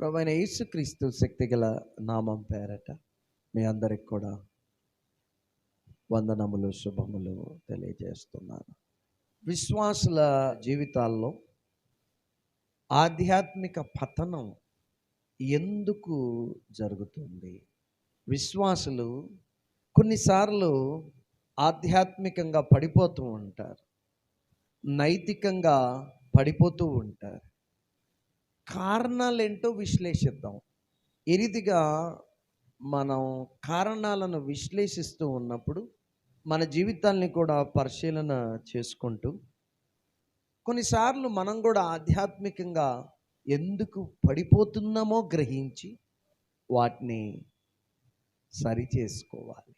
ప్రభైన యేసుక్రీస్తు శక్తిగల నామం పేరట మీ అందరికి కూడా వందనములు శుభములు తెలియజేస్తున్నాను. విశ్వాసుల జీవితాల్లో ఆధ్యాత్మిక పతనం ఎందుకు జరుగుతుంది? విశ్వాసులు కొన్నిసార్లు ఆధ్యాత్మికంగా పడిపోతూ ఉంటారు నైతికంగా పడిపోతూ ఉంటారు. కారణాలు ఏంటో విశ్లేషిద్దాం. ఈ రీతిగా మనం కారణాలను విశ్లేషిస్తూ ఉన్నప్పుడు మన జీవితాల్ని కూడా పరిశీలన చేసుకుంటూ కొన్నిసార్లు మనం కూడా ఆధ్యాత్మికంగా ఎందుకు పడిపోతున్నామో గ్రహించి వాటిని సరి చేసుకోవాలి.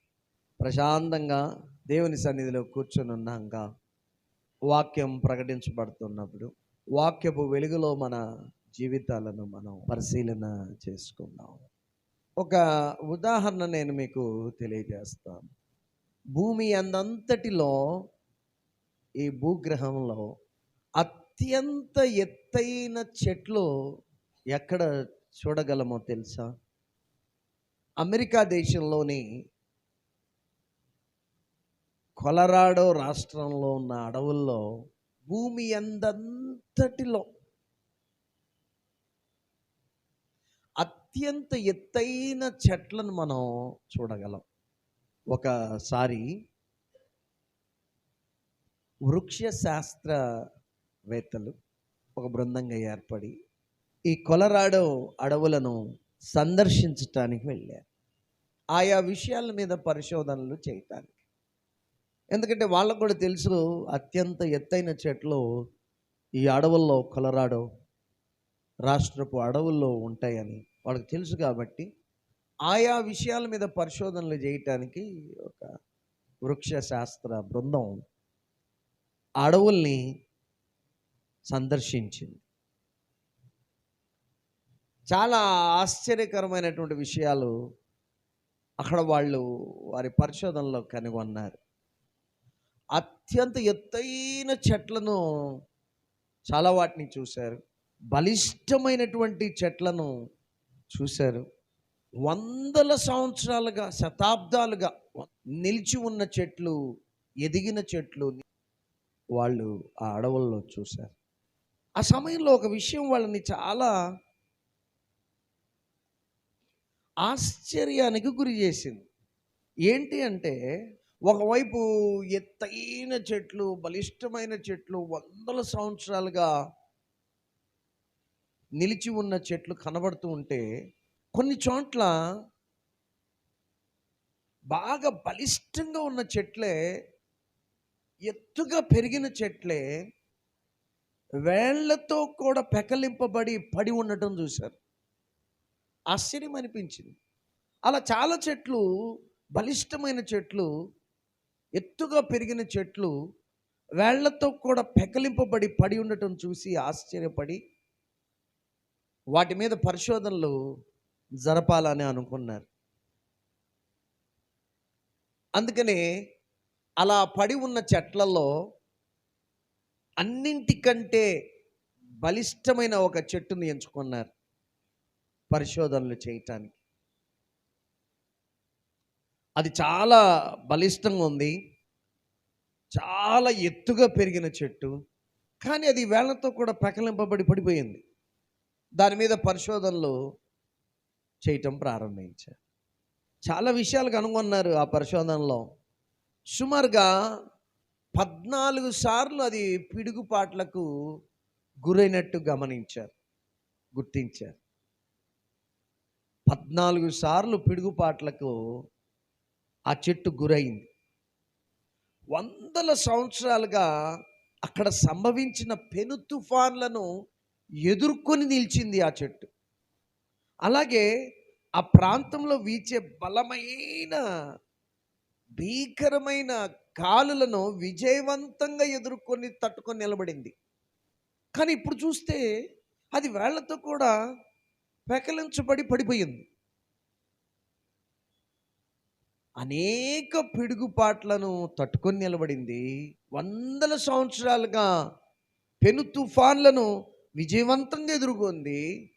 ప్రశాంతంగా దేవుని సన్నిధిలో కూర్చొని ఉన్నాక వాక్యం ప్రకటించబడుతున్నప్పుడు వాక్యపు వెలుగులో మన జీవితాలను మనం పరిశీలన చేసుకుందాం. ఒక ఉదాహరణ నేను మీకు తెలియజేస్తాను. భూమి అందంతటిలో ఈ భూగ్రహంలో అత్యంత ఎత్తైన చెట్లు ఎక్కడ చూడగలమో తెలుసా? అమెరికా దేశంలోని కొలరాడో రాష్ట్రంలో ఉన్న అడవుల్లో భూమి అందంతటిలో అత్యంత ఎత్తైన చెట్లను మనం చూడగలం. ఒకసారి వృక్ష శాస్త్రవేత్తలు ఒక బృందంగా ఏర్పడి ఈ కొలరాడో అడవులను సందర్శించటానికి వెళ్ళారు. ఆయా విషయాల మీద పరిశోధనలు చేయటానికి. ఎందుకంటే వాళ్ళకు కూడా తెలుసు అత్యంత ఎత్తైన చెట్లు ఈ అడవుల్లో కొలరాడో రాష్ట్రపు అడవుల్లో ఉంటాయని. వాళ్ళకి తెలుసు కాబట్టి ఆయా విషయాల మీద పరిశోధనలు చేయటానికి ఒక వృక్ష శాస్త్ర బృందం అడవుల్ని సందర్శించింది. చాలా ఆశ్చర్యకరమైనటువంటి విషయాలు అక్కడ వాళ్ళు వారి పరిశోధనలో కనుగొన్నారు. అత్యంత ఎత్తైన చెట్లను చాలా వాటిని చూశారు. బలిష్టమైనటువంటి చెట్లను చూశారు. వందల సంవత్సరాలుగా శతాబ్దాలుగా నిలిచి ఉన్న చెట్లు ఎదిగిన చెట్లు వాళ్ళు ఆ అడవుల్లో చూశారు. ఆ సమయంలో ఒక విషయం వాళ్ళని చాలా ఆశ్చర్యానికి గురి చేసింది. ఏంటి అంటే ఒకవైపు ఎత్తైన చెట్లు బలిష్టమైన చెట్లు వందల సంవత్సరాలుగా నిలిచి ఉన్న చెట్లు కనబడుతూ ఉంటే కొన్ని చోట్ల బాగా బలిష్టంగా ఉన్న చెట్లే ఎత్తుగా పెరిగిన చెట్లే వేళ్ళతో కూడా పెకలింపబడి పడి ఉండటం చూశారు. ఆశ్చర్యం అనిపించింది. అలా చాలా చెట్లు బలిష్టమైన చెట్లు ఎత్తుగా పెరిగిన చెట్లు వేళ్ళతో కూడా పెకలింపబడి పడి ఉండటం చూసి ఆశ్చర్యపడి వాటి మీద పరిశోధనలు జరపాలని అనుకున్నారు. అందుకనే అలా పడి ఉన్న చెట్లలో అన్నింటికంటే బలిష్టమైన ఒక చెట్టుని ఎంచుకున్నారు పరిశోధనలు చేయటానికి. అది చాలా బలిష్టంగా ఉంది. చాలా ఎత్తుగా పెరిగిన చెట్టు. కానీ అది వేళ్ళతో కూడా పెకలింపబడి పడిపోయింది. దాని మీద పరిశోధనలు చేయటం ప్రారంభించారు. చాలా విషయాలు కనుగొన్నారు ఆ పరిశోధనలో. సుమారుగా పద్నాలుగు సార్లు అది పిడుగుపాట్లకు గురైనట్టు గమనించారు గుర్తించారు. పద్నాలుగు సార్లు పిడుగుపాట్లకు ఆ చెట్టు గురైంది. వందల సంవత్సరాలుగా అక్కడ సంభవించిన పెను తుఫాన్లను ఎదుర్కొని నిలిచింది ఆ చెట్టు. అలాగే ఆ ప్రాంతంలో వీచే బలమైన భీకరమైన కాలులను విజయవంతంగా ఎదుర్కొని తట్టుకొని నిలబడింది. కానీ ఇప్పుడు చూస్తే అది వేళ్ళతో కూడా పెకలించబడి పడిపోయింది. అనేక పిడుగుపాట్లను తట్టుకొని నిలబడింది. వందల సంవత్సరాలుగా పెను తుఫాన్లను విజయవంతంగా ఎదుర్కొంది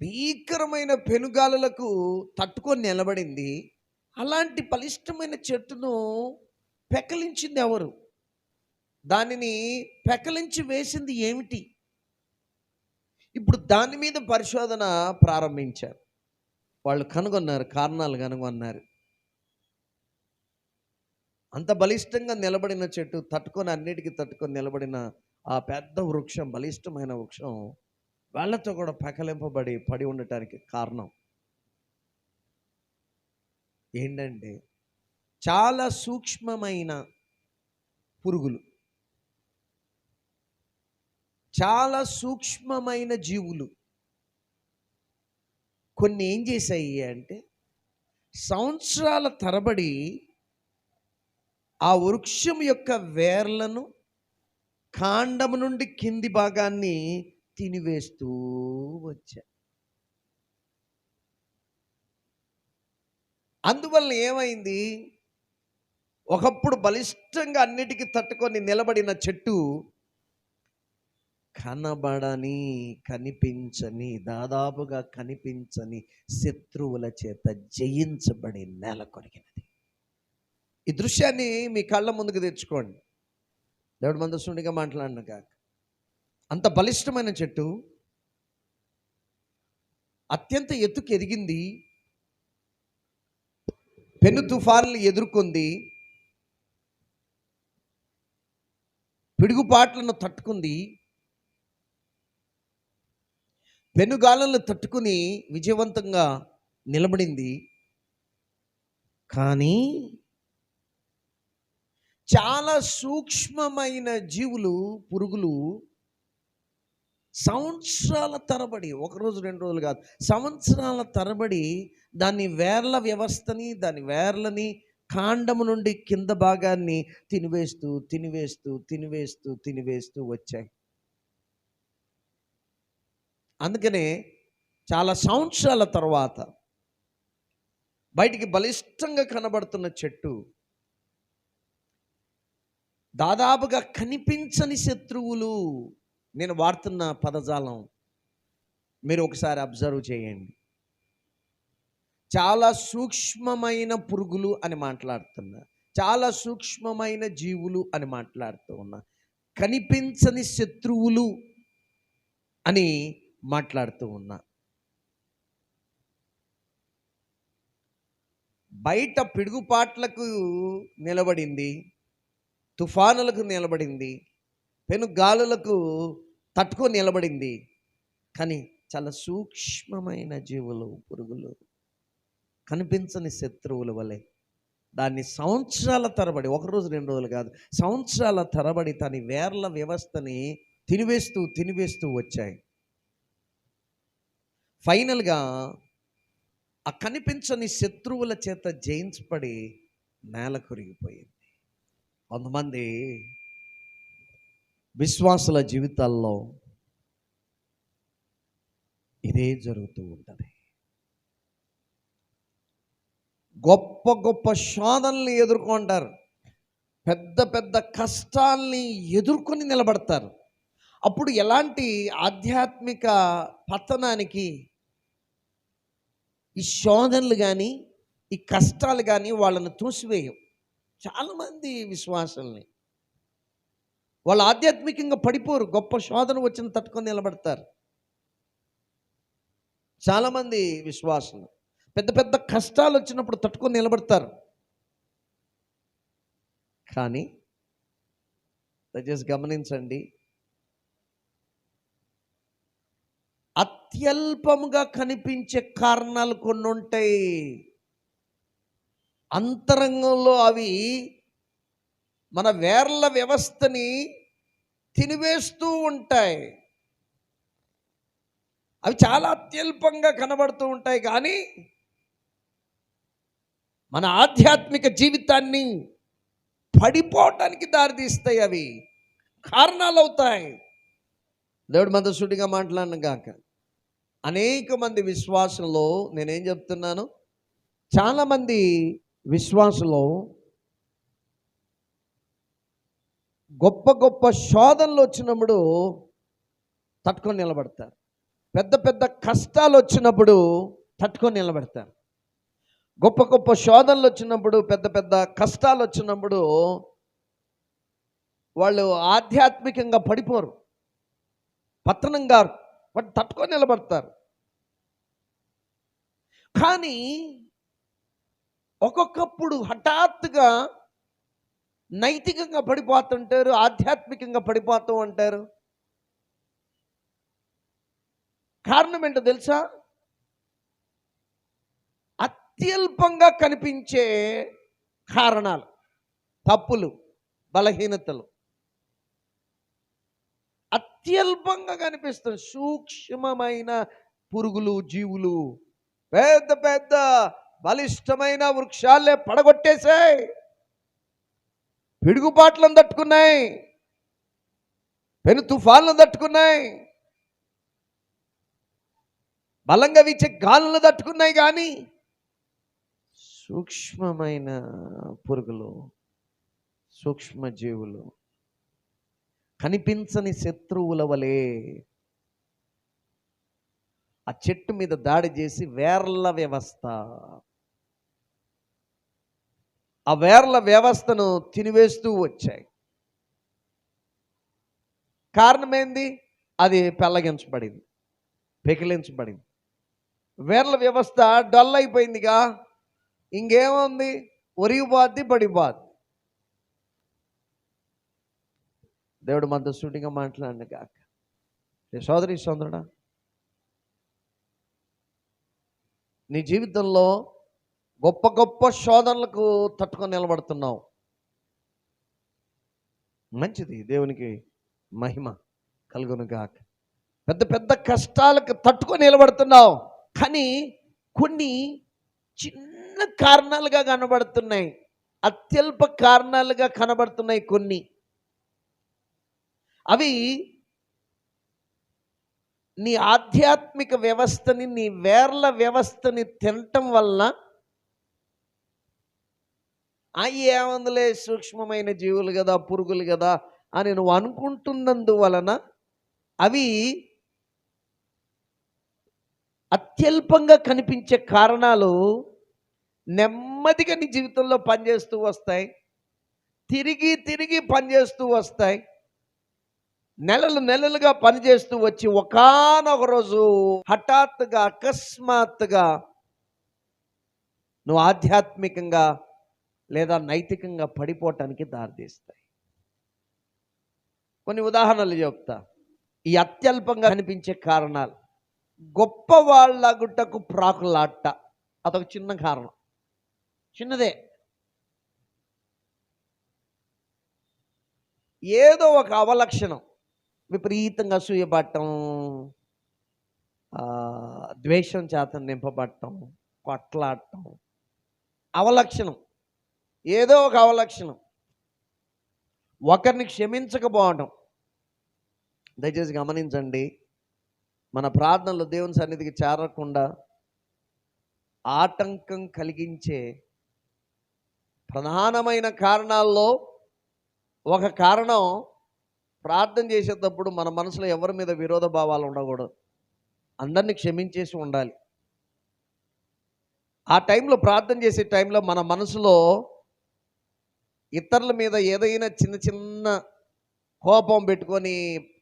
భీకరమైన పెనుగాలులకు తట్టుకొని నిలబడింది. అలాంటి బలిష్టమైన చెట్టును పెకలించింది ఎవరు? దానిని పెకలించి వేసింది ఏమిటి? ఇప్పుడు దాని మీద పరిశోధన ప్రారంభించారు. వాళ్ళు కనుగొన్నారు కారణాలు కనుగొన్నారు. అంత బలిష్టంగా నిలబడిన చెట్టు తట్టుకొని అన్నిటికీ తట్టుకొని నిలబడిన ఆ పెద్ద వృక్షం బలిష్టమైన వృక్షం వాళ్ళతో కూడా పకలింపబడి పడి ఉండటానికి కారణం. ఏంటంటే చాలా సూక్ష్మమైన పురుగులు. చాలా సూక్ష్మమైన జీవులు. కొన్ని ఏం చేశాయి అంటే సంవత్సరాల తరబడి ఆ వృక్షం యొక్క వేర్లను కాండము నుండి కింది భాగాన్ని తినివేస్తూ వచ్చా అందువల్ల ఏమైంది? ఒకప్పుడు బలిష్టంగా అన్నిటికీ తట్టుకొని నిలబడిన చెట్టు కనబడని కనిపించని దాదాపుగా కనిపించని శత్రువుల చేత జయించబడి నేల కొరిగినది. ఈ దృశ్యాన్ని మీ కళ్ళ ముందుకు తెచ్చుకోండి. దేవుడు మందస్సుడిగా మాట్లాడిన కాక. అంత బలిష్టమైన చెట్టు అత్యంత ఎత్తుకు ఎదిగింది. పెను తుఫాన్లు ఎదుర్కొంది. పిడుగుపాట్లను తట్టుకుంది. పెనుగాలను తట్టుకుని విజయవంతంగా నిలబడింది. కానీ చాలా సూక్ష్మమైన జీవులు పురుగులు సంవత్సరాల తరబడి ఒక రోజు రెండు రోజులు కాదు సంవత్సరాల తరబడి దాని వేర్ల వ్యవస్థని దాని వేర్లని కాండము నుండి కింద భాగాన్ని తినివేస్తూ తినివేస్తూ తినివేస్తూ తినివేస్తూ వచ్చాయి. అందుకనే చాలా సంవత్సరాల తర్వాత బయటికి బలిష్టంగా కనబడుతున్న చెట్టు దాదాపుగా కనిపించని శత్రువులు నేను వాడుతున్న పదజాలం మీరు ఒకసారి అబ్జర్వ్ చేయండి. చాలా సూక్ష్మమైన పురుగులు అని మాట్లాడుతున్నా చాలా సూక్ష్మమైన జీవులు అని మాట్లాడుతూ ఉన్నా కనిపించని శత్రువులు అని మాట్లాడుతూ ఉన్నా. బయట పిడుగుపాట్లకు నిలబడింది తుఫానులకు నిలబడింది పెను గాలులకు తట్టుకొని నిలబడింది. కానీ చాలా సూక్ష్మమైన జీవులు పురుగులు కనిపించని శత్రువుల వలె దాన్ని సంవత్సరాల తరబడి ఒక రోజు రెండు రోజులు కాదు సంవత్సరాల తరబడి తన వేర్ల వ్యవస్థని తినివేస్తూ తినివేస్తూ వచ్చాయి. ఫైనల్గా ఆ కనిపించని శత్రువుల చేత జయించబడి నేల కొరిగిపోయింది. కొంతమంది విశ్వాసుల జీవితాల్లో ఇదే జరుగుతూ ఉంటుంది. గొప్ప గొప్ప శోధనల్ని ఎదుర్కొంటారు. పెద్ద పెద్ద కష్టాల్ని ఎదుర్కొని నిలబడతారు. అప్పుడు ఎలాంటి ఆధ్యాత్మిక పతనానికి ఈ శోధనలు కానీ ఈ కష్టాలు కానీ వాళ్ళని తోసివేయం చాలామంది విశ్వాసుల్ని. వాళ్ళు ఆధ్యాత్మికంగా పడిపోరు గొప్ప శోధన వచ్చిన తట్టుకొని నిలబడతారు. చాలామంది విశ్వాసులు పెద్ద పెద్ద కష్టాలు వచ్చినప్పుడు తట్టుకొని నిలబడతారు. కానీ దయచేసి గమనించండి. అత్యల్పముగా కనిపించే కారణాలు కొన్ని ఉంటాయి అంతరంగంలో అవి మన వేర్ల వ్యవస్థని తినివేస్తూ ఉంటాయి. అవి చాలా అత్యల్పంగా కనబడుతూ ఉంటాయి కానీ మన ఆధ్యాత్మిక జీవితాన్ని పడిపోవటానికి దారితీస్తాయి అవి. కారణాలు అవుతాయి దేవుడు మందసుడిగా మాట్లాడిన గాక అనేక మంది విశ్వాసంలో నేనేం చెప్తున్నాను? చాలామంది విశ్వాసంలో గొప్ప గొప్ప శోధనలు వచ్చినప్పుడు తట్టుకొని నిలబడతారు. పెద్ద పెద్ద కష్టాలు వచ్చినప్పుడు తట్టుకొని నిలబడతారు. గొప్ప గొప్ప శోధనలు వచ్చినప్పుడు పెద్ద పెద్ద కష్టాలు వచ్చినప్పుడు వాళ్ళు ఆధ్యాత్మికంగా పడిపోరు. పతనం గారు వాటి తట్టుకొని నిలబడతారు. కానీ ఒక్కొక్కప్పుడు హఠాత్తుగా నైతికంగా పడిపోతుంటారు ఆధ్యాత్మికంగా పడిపోతూ ఉంటారు. కారణం ఏంటో తెలుసా? అత్యల్పంగా కనిపించే కారణాలు తప్పులు బలహీనతలు. అత్యల్పంగా కనిపిస్తుంది సూక్ష్మమైన పురుగులు జీవులు పెద్ద పెద్ద బలిష్టమైన వృక్షాలే పడగొట్టేశాయి. పిడుగుపాట్లను తట్టుకున్నాయి. పెను తుఫాన్లను తట్టుకున్నాయి. బలంగా వీచే గాలులను తట్టుకున్నాయి కానీ సూక్ష్మమైన పురుగులు సూక్ష్మజీవులు కనిపించని శత్రువుల వలె ఆ చెట్టు మీద దాడి చేసి వేర్ల వ్యవస్థ ఆ వేర్ల వ్యవస్థను తినివేస్తూ వచ్చాయి. కారణమేంది? అది పెళ్ళగించబడింది పెకిలించబడింది. వేర్ల వ్యవస్థ డల్ అయిపోయిందిగా. ఇంకేముంది? ఒరిగిపోద్ది పడిపోద్ది. దేవుడు మనతో సూటిగా మాట్లాడిన కాక ఏ సోదరి సోదరుడా నీ జీవితంలో గొప్ప గొప్ప శోధనలకు తట్టుకొని నిలబడుతున్నావు. మంచిది దేవునికి మహిమ కలుగునుగాక. పెద్ద పెద్ద కష్టాలకు తట్టుకొని నిలబడుతున్నావు. కానీ కొన్ని చిన్న కారణాలుగా కనబడుతున్నాయి. అత్యల్ప కారణాలుగా కనబడుతున్నాయి కొన్ని. అవి నీ ఆధ్యాత్మిక వ్యవస్థని నీ వేర్ల వ్యవస్థని తినటం వలన అవి ఏమందులే? సూక్ష్మమైన జీవులు కదా పురుగులు కదా అని నువ్వు అనుకుంటున్నందువలన అవి అత్యల్పంగా కనిపించే కారణాలు నెమ్మదిగా నీ జీవితంలో పనిచేస్తూ వస్తాయి. తిరిగి తిరిగి పనిచేస్తూ వస్తాయి. నెలలు నెలలుగా పనిచేస్తూ వచ్చి ఒకనొక రోజు హఠాత్తుగా అకస్మాత్తుగా నువ్వు ఆధ్యాత్మికంగా లేదా నైతికంగా పడిపోవటానికి దారితీస్తాయి. కొన్ని ఉదాహరణలు చెప్తా. ఈ అత్యల్పంగా కనిపించే కారణాలు. గొప్ప వాళ్ళగుట్టకు ప్రాకులాట. అదొక చిన్న కారణం. చిన్నదే. ఏదో ఒక అవలక్షణం. విపరీతంగా సూయబడటం ద్వేషం చేత నింపబడటం కొట్లాడటం. అవలక్షణం. ఏదో ఒక అవలక్షణం. ఒకరిని క్షమించకపోవడం. దయచేసి గమనించండి మన ప్రార్థనలు దేవుని సన్నిధికి చేరకుండా ఆటంకం కలిగించే ప్రధానమైన కారణాల్లో ఒక కారణం ప్రార్థన చేసేటప్పుడు మన మనసులో ఎవరి మీద విరోధ భావాలు ఉండకూడదు. అందరినీ క్షమించేసి ఉండాలి. ఆ టైంలో ప్రార్థన చేసే టైంలో మన మనసులో ఇతరుల మీద ఏదైనా చిన్న చిన్న కోపం పెట్టుకొని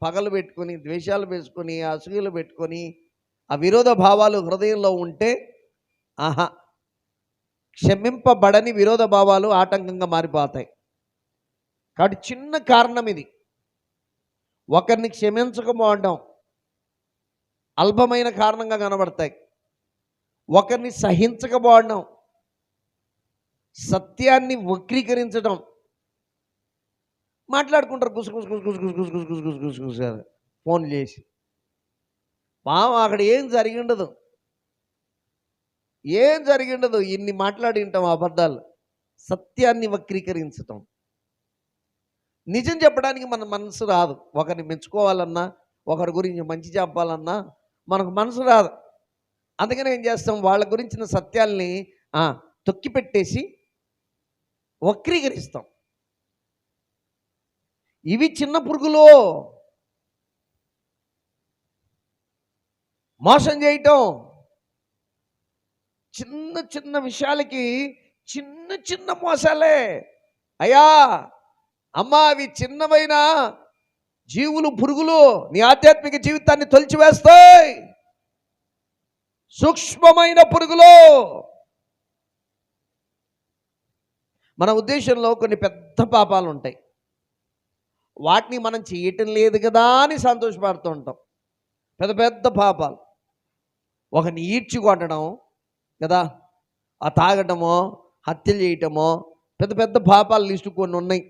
పగలు పెట్టుకొని ద్వేషాలు పెట్టుకొని అసూయలు పెట్టుకొని ఆ విరోధ భావాలు హృదయంలో ఉంటే ఆహా క్షమింపబడని విరోధ భావాలు ఆటంకంగా మారిపోతాయి. కాబట్టి చిన్న కారణం ఇది. ఒకరిని క్షమించకపోవడం అల్పమైన కారణంగా కనబడతాయి. ఒకరిని సహించకపోవడం సత్యాన్ని వక్రీకరించడం. మాట్లాడుకుంటారు గుసు గుసు గుసు గుసు గుసు గుసు గుసు గుసు గుసు గుసు ఫోన్ చేసి. పాము అక్కడ ఏం జరిగి ఉండదు ఏం జరిగి ఉండదు ఇన్ని మాట్లాడి ఉంటాం అబద్ధాలు. సత్యాన్ని వక్రీకరించటం. నిజం చెప్పడానికి మన మనసు రాదు. ఒకరిని మెచ్చుకోవాలన్నా ఒకరి గురించి మంచి చెప్పాలన్నా మనకు మనసు రాదు. అందుకనే ఏం చేస్తాం? వాళ్ళ గురించిన సత్యాల్ని తొక్కిపెట్టేసి వక్రీకరిస్తాం. ఇవి చిన్న పురుగులో మోసం చేయటం చిన్న చిన్న విషయాలకి చిన్న చిన్న మోసాలే. అయ్యా అమ్మా అవి చిన్నవైన జీవులు పురుగులు నీ ఆధ్యాత్మిక జీవితాన్ని తొలిచివేస్తాయి. సూక్ష్మమైన పురుగులు మన ఉద్దేశంలో కొన్ని పెద్ద పాపాలు ఉంటాయి వాటిని మనం చేయటం లేదు కదా అని సంతోషపడుతూ ఉంటాం. పెద్ద పెద్ద పాపాలు. ఒకని ఈడ్చి కొట్టడం కదా ఆ తాగటమో హత్యలు చేయటమో పెద్ద పెద్ద పాపాలు లిస్టు కొన్ని ఉన్నాయి.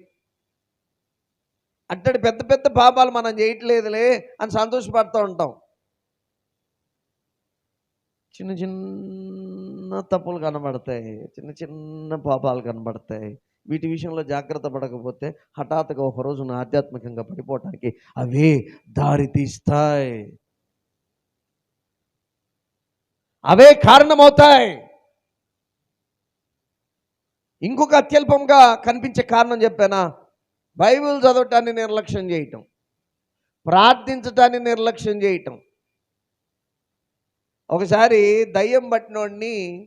అట్టడి పెద్ద పెద్ద పాపాలు మనం చేయట్లేదులే అని సంతోషపడుతూ ఉంటాం. చిన్న చిన్న తప్పులు కనబడతాయి. చిన్న చిన్న పాపాలు కనబడతాయి. వీటి విషయంలో జాగ్రత్త పడకపోతే హఠాత్తుగా ఒక రోజున ఆధ్యాత్మికంగా పడిపోవటానికి అవే దారి తీస్తాయి. అవే కారణమవుతాయి. ఇంకొక అత్యల్పంగా కనిపించే కారణం చెప్పానా? బైబిల్ చదవటాన్ని నిర్లక్ష్యం చేయటం. ప్రార్థించటాన్ని నిర్లక్ష్యం చేయటం. ఒకసారి దయ్యం పట్టినోడిని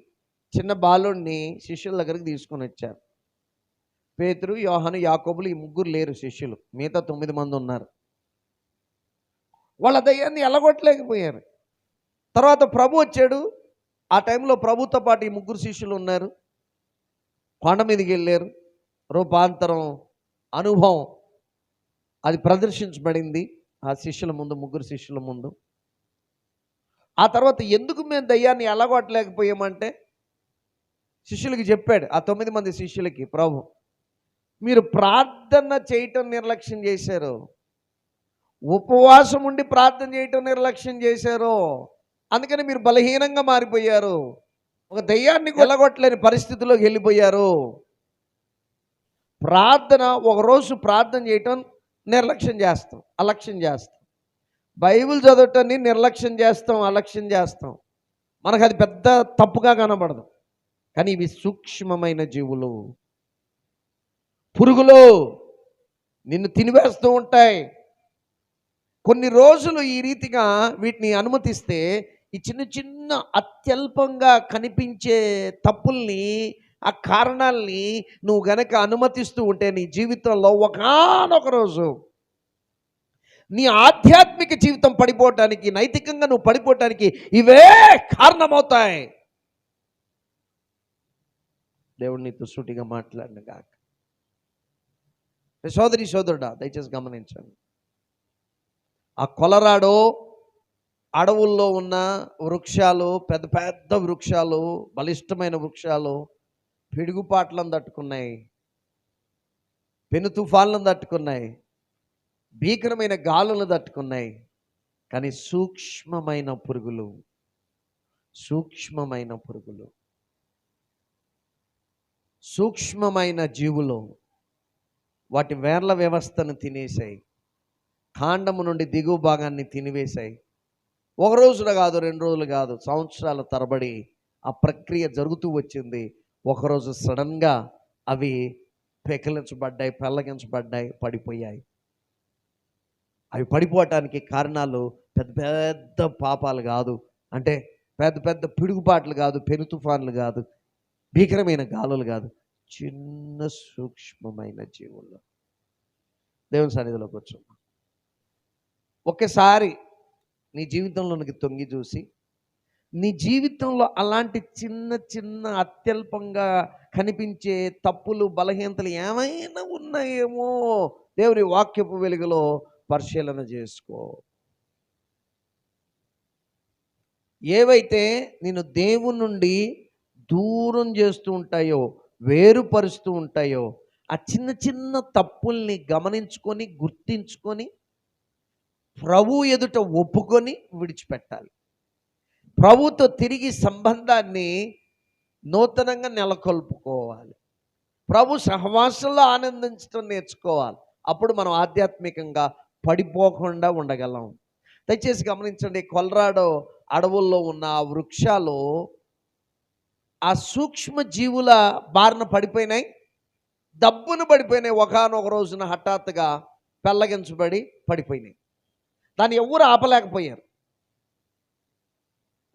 చిన్న బాలుడిని శిష్యుల దగ్గరికి తీసుకొని వచ్చారు. పేతురు యోహను యాకోబులు ఈ ముగ్గురు లేరు శిష్యులు. మిగతా తొమ్మిది మంది ఉన్నారు. వాళ్ళ దయ్యాన్ని ఎలగొట్టలేకపోయారు. తర్వాత ప్రభు వచ్చాడు. ఆ టైంలో ప్రభుతో పాటు ఈ ముగ్గురు శిష్యులు ఉన్నారు. కొండ మీదకి వెళ్ళారు. రూపాంతరం అనుభవం అది ప్రదర్శించబడింది. ఆ శిష్యుల ముందు ముగ్గురు శిష్యుల ముందు. ఆ తర్వాత ఎందుకు మేము దయ్యాన్ని ఎలాగొట్టలేకపోయామంటే శిష్యులకి చెప్పాడు ఆ తొమ్మిది మంది శిష్యులకి ప్రభు మీరు ప్రార్థన చేయటం నిర్లక్ష్యం చేశారు. ఉపవాసం ఉండి ప్రార్థన చేయటం నిర్లక్ష్యం చేశారు. అందుకని మీరు బలహీనంగా మారిపోయారు. ఒక దయ్యాన్ని కొలగొట్టలేని పరిస్థితిలోకి వెళ్ళిపోయారు. ప్రార్థన ఒకరోజు ప్రార్థన చేయటం నిర్లక్ష్యం చేస్తాం అలక్ష్యం చేస్తాం. బైబిల్ చదవటాన్ని నిర్లక్ష్యం చేస్తాం అలక్ష్యం చేస్తాం. మనకు అది పెద్ద తప్పుగా కనబడదు. కానీ ఇవి సూక్ష్మమైన జీవులు. పురుగులు నిన్ను తినివేస్తూ ఉంటాయి. కొన్ని రోజులు ఈ రీతిగా వీటిని అనుమతిస్తే ఈ చిన్న చిన్న అత్యల్పంగా కనిపించే తప్పుల్ని ఆ కారణాల్ని నువ్వు గనక అనుమతిస్తూ ఉంటే నీ జీవితంలో ఒకనొక రోజు నీ ఆధ్యాత్మిక జీవితం పడిపోవటానికి నైతికంగా నువ్వు పడిపోవటానికి ఇవే కారణమవుతాయి. దేవుడు నీతో సూటిగా మాట్లాడిన కాక సోదరి సోదరుడా దయచేసి గమనించండి. ఆ కొలరాడో అడవుల్లో ఉన్న వృక్షాలు పెద్ద పెద్ద వృక్షాలు బలిష్టమైన వృక్షాలు పిడుగుపాట్లను తట్టుకున్నాయి. పెను తుఫాన్లను తట్టుకున్నాయి. భీకరమైన గాలులు తట్టుకున్నాయి. కానీ సూక్ష్మమైన పురుగులు సూక్ష్మమైన పురుగులు సూక్ష్మమైన జీవులు వాటి వేర్ల వ్యవస్థను తినేసాయి కాండము నుండి దిగువ భాగాన్ని తినివేశాయి. ఒక రోజున కాదు రెండు రోజులు కాదు సంవత్సరాల తరబడి ఆ ప్రక్రియ జరుగుతూ వచ్చింది. ఒకరోజు సడన్గా అవి పెకిలించబడ్డాయి పెళ్ళగించబడ్డాయి పడిపోయాయి. అవి పడిపోవటానికి కారణాలు పెద్ద పెద్ద పాపాలు కాదు. అంటే పెద్ద పెద్ద పిడుగుపాట్లు కాదు పెను తుఫాన్లు కాదు భీకరమైన గాలులు కాదు. చిన్న సూక్ష్మమైన జీవుల్లో. దేవుని సన్నిధిలోకి వచ్చాం. ఒక్కసారి నీ జీవితంలోనికి తొంగి చూసి నీ జీవితంలో అలాంటి చిన్న చిన్న అత్యల్పంగా కనిపించే తప్పులు బలహీనతలు ఏమైనా ఉన్నాయేమో దేవుని వాక్యపు వెలుగులో పరిశీలన చేసుకో. ఏవైతే నేను దేవుని నుండి దూరం చేస్తూ ఉంటాయో వేరుపరుస్తూ ఉంటాయో ఆ చిన్న చిన్న తప్పుల్ని గమనించుకొని గుర్తించుకొని ప్రభు ఎదుట ఒప్పుకొని విడిచిపెట్టాలి. ప్రభుతో తిరిగి సంబంధాన్ని నూతనంగా నెలకొల్పుకోవాలి. ప్రభు సహవాసంలో ఆనందించడం నేర్చుకోవాలి. అప్పుడు మనం ఆధ్యాత్మికంగా పడిపోకుండా ఉండగలం. దయచేసి గమనించండి కొలరాడో అడవుల్లో ఉన్న ఆ వృక్షాలు ఆ సూక్ష్మ జీవుల బారిన పడిపోయినాయి. దబ్బును పడిపోయినాయి. ఒకనొక రోజున హఠాత్తుగా పెళ్ళగించబడి పడిపోయినాయి. దాన్ని ఎవరు ఆపలేకపోయారు.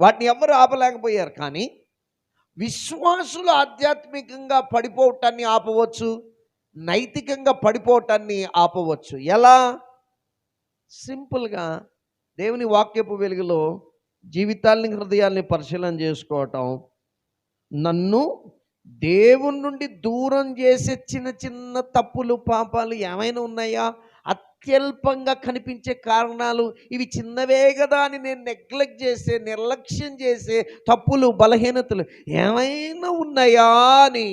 వాటిని ఎవరు ఆపలేకపోయారు. కానీ విశ్వాసులు ఆధ్యాత్మికంగా పడిపోవటాన్ని ఆపవచ్చు. నైతికంగా పడిపోవటాన్ని ఆపవచ్చు. ఎలా? సింపుల్గా దేవుని వాక్యపు వెలుగులో జీవితాల్ని హృదయాల్ని పరిశీలన చేసుకోవటం. నన్ను దేవుని నుండి దూరం చేసే చిన్న చిన్న తప్పులు పాపాలు ఏమైనా ఉన్నాయా? అత్యల్పంగా కనిపించే కారణాలు ఇవి చిన్నవే కదా అని నేను నెగ్లెక్ట్ చేసే నిర్లక్ష్యం చేసే తప్పులు బలహీనతలు ఏమైనా ఉన్నాయా అని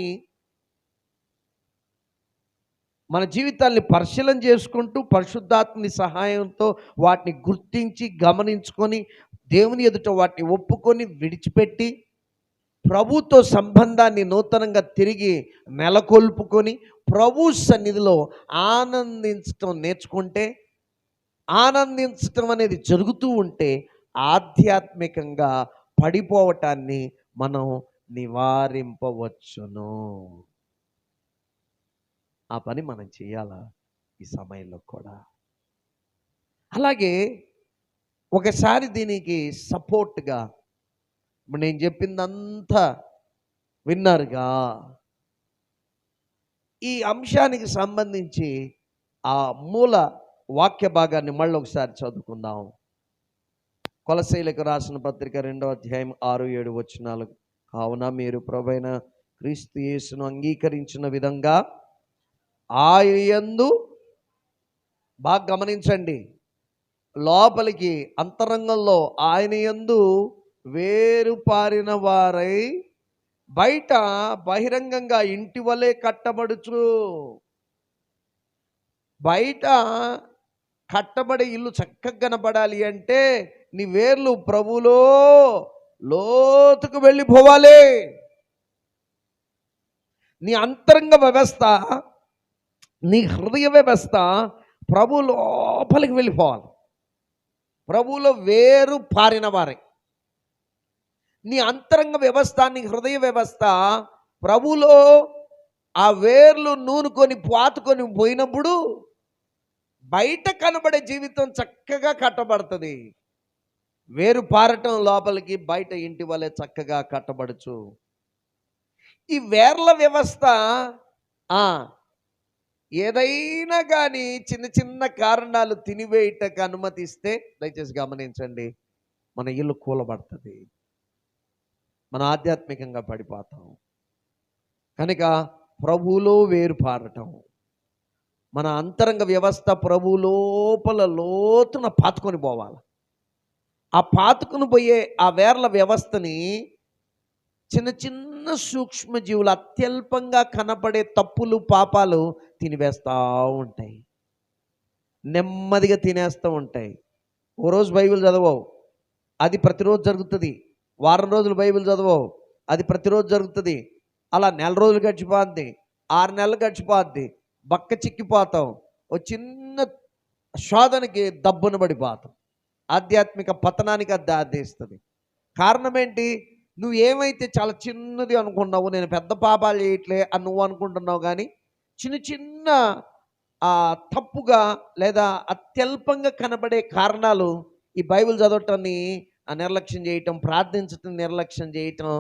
మన జీవితాల్ని పరిశీలన చేసుకుంటూ పరిశుద్ధాత్మని సహాయంతో వాటిని గుర్తించి గమనించుకొని దేవుని ఎదుట వాటిని ఒప్పుకొని విడిచిపెట్టి ప్రభుతో సంబంధాన్ని నూతనంగా తిరిగి నెలకొల్పుకొని ప్రభు సన్నిధిలో ఆనందించటం నేర్చుకుంటే ఆనందించటం అనేది జరుగుతూ ఉంటే ఆధ్యాత్మికంగా పడిపోవటాన్ని మనం నివారింపవచ్చును. ఆ పని మనం చేయాలా ఈ సమయంలో కూడా? అలాగే ఒకసారి దీనికి సపోర్ట్గా నేను చెప్పిందంతా విన్నారుగా. ఈ అంశానికి సంబంధించి ఆ మూల వాక్య భాగాన్ని మళ్ళీ ఒకసారి చదువుకుందాం. కొలశైలకు రాసిన పత్రిక రెండవ అధ్యాయం ఆరు ఏడు వచ్చినాలు కావున మీరు ప్రభైన క్రీస్తు యేసును అంగీకరించిన విధంగా ఆయన యందు బాగా గమనించండి. లోపలికి అంతరంగంలో ఆయన యందు వేరుపారిన వారై బయట బహిరంగంగా ఇంటి వలె కట్టబడుచు బయట కట్టబడే ఇల్లు చక్కగా కనబడాలి అంటే నీ వేర్లు ప్రభులో లోతుకు వెళ్ళిపోవాలి. నీ అంతరంగ వ్యవస్థ నీ హృదయ వ్యవస్థ ప్రభు లోపలికి వెళ్ళిపోవాలి. ప్రభువులో వేరు పారిన వారే. నీ అంతరంగ వ్యవస్థ నీ హృదయ వ్యవస్థ ప్రభులో ఆ వేర్లు నూనుకొని పాతుకొని పోయినప్పుడు బయట కనబడే జీవితం చక్కగా కట్టబడుతుంది. వేరు పారటం లోపలికి బయట ఇంటి వలె చక్కగా కట్టబడచ్చు. ఈ వేర్ల వ్యవస్థ ఏదైనా కానీ చిన్న చిన్న కారణాలు తినివేయటకు అనుమతిస్తే దయచేసి గమనించండి. మన ఇల్లు కూలబడుతుంది. మన ఆధ్యాత్మికంగా పడిపోతాం. కనుక ప్రభువులో వేరుపారటం మన అంతరంగ వ్యవస్థ ప్రభు లోపల లోతున పాతుకొని పోవాలి. ఆ పాతుకొని పోయే ఆ వేర్ల వ్యవస్థని చిన్న చిన్న సూక్ష్మజీవులు అత్యల్పంగా కనపడే తప్పులు పాపాలు తినివేస్తూ ఉంటాయి. నెమ్మదిగా తినేస్తూ ఉంటాయి. ఓ రోజు బైబిల్ చదవవు. అది ప్రతిరోజు జరుగుతుంది. వారం రోజులు బైబిల్ చదవవు. అది ప్రతిరోజు జరుగుతుంది. అలా నెల రోజులు గడిచిపోద్ది. ఆరు నెలలు గడిచిపోద్ది. బక్క చిక్కిపోతాం. ఓ చిన్న శోధనకి దబ్బున పడిపోతాం. ఆధ్యాత్మిక పతనానికి అది దారితీస్తుంది. కారణం ఏంటి? నువ్వు ఏమైతే చాలా చిన్నది అనుకున్నావు నేను పెద్ద పాపాలు చేయట్లే అని నువ్వు అనుకుంటున్నావు కానీ చిన్న చిన్న తప్పుగా లేదా అత్యల్పంగా కనబడే కారణాలు ఈ బైబిల్ చదవటాన్ని ఆ, నిర్లక్ష్యం చేయటం ప్రార్థించటం నిర్లక్ష్యం చేయటం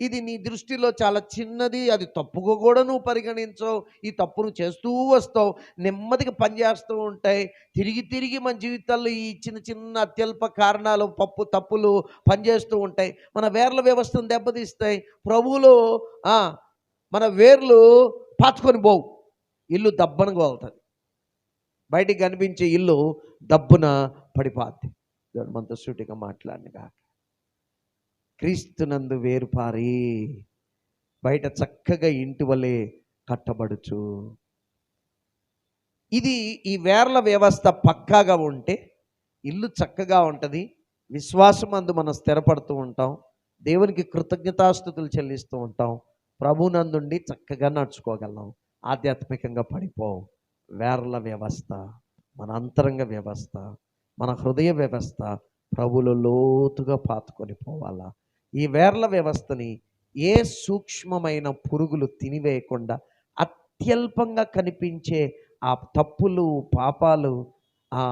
ఇది నీ దృష్టిలో చాలా చిన్నది అది తప్పుగా కూడా నువ్వు పరిగణించవు ఈ తప్పును చేస్తూ వస్తావు నెమ్మదిగా పనిచేస్తూ ఉంటాయి తిరిగి తిరిగి మన జీవితాల్లో ఈ చిన్న చిన్న అత్యల్ప కారణాలు పప్పు తప్పులు పనిచేస్తూ ఉంటాయి మన వేర్ల వ్యవస్థను దెబ్బతీస్తాయి ప్రభువులు మన వేర్లు పాతుకొని పోవు. ఇల్లు దబ్బనగా వెళ్తుంది. బయటికి కనిపించే ఇల్లు దబ్బున పడిపోద్ది. దేవుడు మనతో సూటిగా మాట్లాడినగా క్రీస్తునందు వేరుపారి బయట చక్కగా ఇంటి వలె కట్టబడుచు. ఇది ఈ వేర్ల వ్యవస్థ పక్కాగా ఉంటే ఇల్లు చక్కగా ఉంటుంది విశ్వాసం అందు మనం స్థిరపడుతూ ఉంటాం దేవునికి కృతజ్ఞతాస్థుతులు చెల్లిస్తూ ఉంటాం ప్రభునందుండి చక్కగా నడుచుకోగలం. ఆధ్యాత్మికంగా పడిపోవు. వేర్ల వ్యవస్థ మన అంతరంగ వ్యవస్థ మన హృదయ వ్యవస్థ ప్రభులు లోతుగా పాతుకొని పోవాలా. ఈ వేర్ల వ్యవస్థని ఏ సూక్ష్మమైన పురుగులు తినివేయకుండా అత్యల్పంగా కనిపించే ఆ తప్పులు పాపాలు ఆ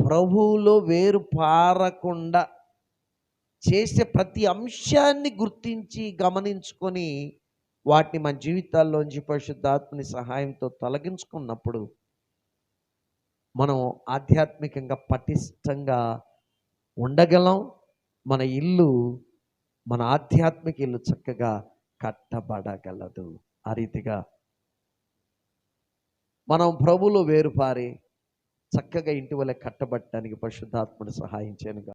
ప్రభువులో వేరు పారకుండా చేసే ప్రతి అంశాన్ని గుర్తించి గమనించుకొని వాటిని మన జీవితాల్లోంచి పరిశుద్ధాత్మని సహాయంతో తొలగించుకున్నప్పుడు మనం ఆధ్యాత్మికంగా పటిష్టంగా ఉండగలం. మన ఇల్లు మన ఆధ్యాత్మిక ఇల్లు చక్కగా కట్టబడగలదు. ఆ రీతిగా మనం ప్రభులో వేరుపారి చక్కగా ఇంటి వల్ల కట్టబట్టడానికి పరిశుద్ధాత్మని సహాయం చేయనుగా